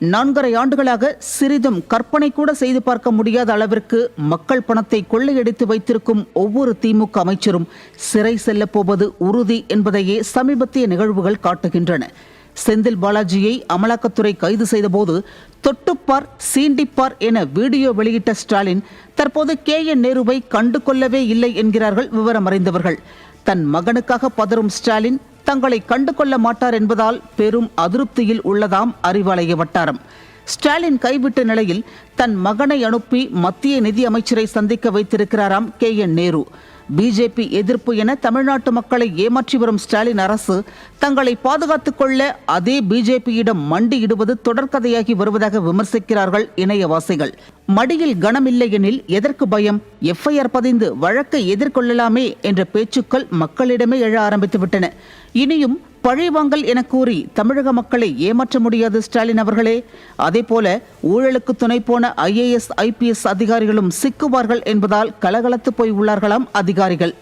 நான்கரை ஆண்டுகளாக சிறிதும் கற்பனை கூட செய்து பார்க்க முடியாத அளவிற்கு மக்கள் பணத்தை கொள்ளையடித்து வைத்திருக்கும் ஒவ்வொரு திமுக அமைச்சரும் சிறை செல்லப் போவது உறுதி என்பதையே சமீபத்திய நிகழ்வுகள் காட்டுகின்றன. செந்தில் பாலாஜியை அமலாக்கத்துறை கைது செய்தபோது தொட்டுப்பார் சீண்டிப்பார் என வீடியோ வெளியிட்ட ஸ்டாலின் தற்போது கே என் நேருவை கண்டு கொள்ளவே இல்லை என்கிறார்கள் விவரம் அறிந்தவர்கள் தன் மகனுக்காக பதறும் ஸ்டாலின் தங்களை கண்டு கொள்ள மாட்டார் என்பதால் பெரும் அதிருப்தியில் உள்ளதாம் அறிவாலய வட்டாரம். ஸ்டாலின் கைவிட்ட நிலையில் தன் மகனை அனுப்பி மத்திய நிதி அமைச்சரை சந்திக்க வைத்திருக்கிறாராம் கே என் நேரு. பிஜேபி எதிர்ப்பு என தமிழ்நாட்டு மக்களை ஏமாற்றி வரும் ஸ்டாலின் அரசு தங்களை பாதுகாத்துக் கொள்ள அதே பிஜேபியிடம் மண்டியிடுவது தொடர்கதையாகி வருவதாக விமர்சிக்கிறார்கள் இணையவாசிகள். மடியில் கனமில்லை எனில் எதற்கு பயம்? எஃப்ஐஆர் பதிந்து வழக்கை எதிர்கொள்ளலாமே என்ற பேச்சுக்கள் மக்களிடமே எழ ஆரம்பித்துவிட்டன இனியும் பழிவாங்கல் என கூறி தமிழக மக்களை ஏமாற்ற முடியாது ஸ்டாலின் அவர்களே. அதேபோல ஊழலுக்கு துணை போன ஐஏஎஸ் ஐபிஎஸ் அதிகாரிகளும் சிக்குவார்கள் என்பதால் கலகலத்து போய் உள்ளார்களாம் அதிகாரிகள்.